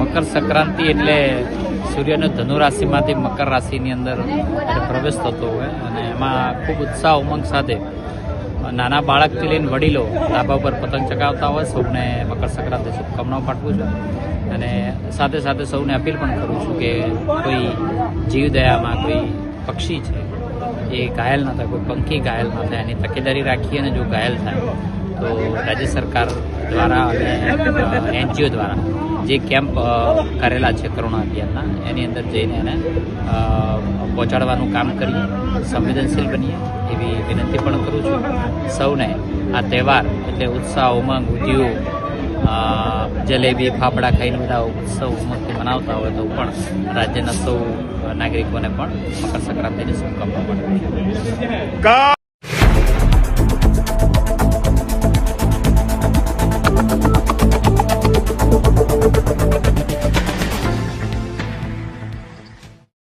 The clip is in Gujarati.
મકર સંક્રાંતિ એટલે સૂર્યનો ધનુ રાશિમાંથી મકર રાશિની અંદર પ્રવેશ થતો હોય અને એમાં ખૂબ ઉત્સાહ, ઉમંગ સાથે નાના બાળકથી લઈને વડીલો ધાબા ઉપર પતંગ ચગાવતા હોય, સૌને મકર સંક્રાંતિ શુભકામનાઓ પાઠવું છું. અને સાથે સાથે સૌને અપીલ પણ કરું છું કે કોઈ જીવદયામાં કોઈ પક્ષી છે, એ ઘાયલ ન થાય, કોઈ પંખી ઘાયલ ન થાય, એની તકેદારી રાખી અને જો ઘાયલ થાય તો રાજ્ય સરકાર દ્વારા અને એનજીઓ દ્વારા જે કેમ્પ કરેલા છે કરુણા અભિયાનના, એની અંદર જઈને એને પહોંચાડવાનું કામ કરીએ, સંવેદનશીલ બનીએ એવી વિનંતી પણ કરું છું. સૌને આ તહેવાર એટલે ઉત્સાહ, ઉમંગ ઉદ્યોગ જલેબી, ફાફડા ખાઈને બધા ઉત્સવ, ઉમંગથી મનાવતા હોય તો પણ રાજ્યના સૌ નાગરિકોને પણ મકર સંક્રાંતિની શુભકામના છું.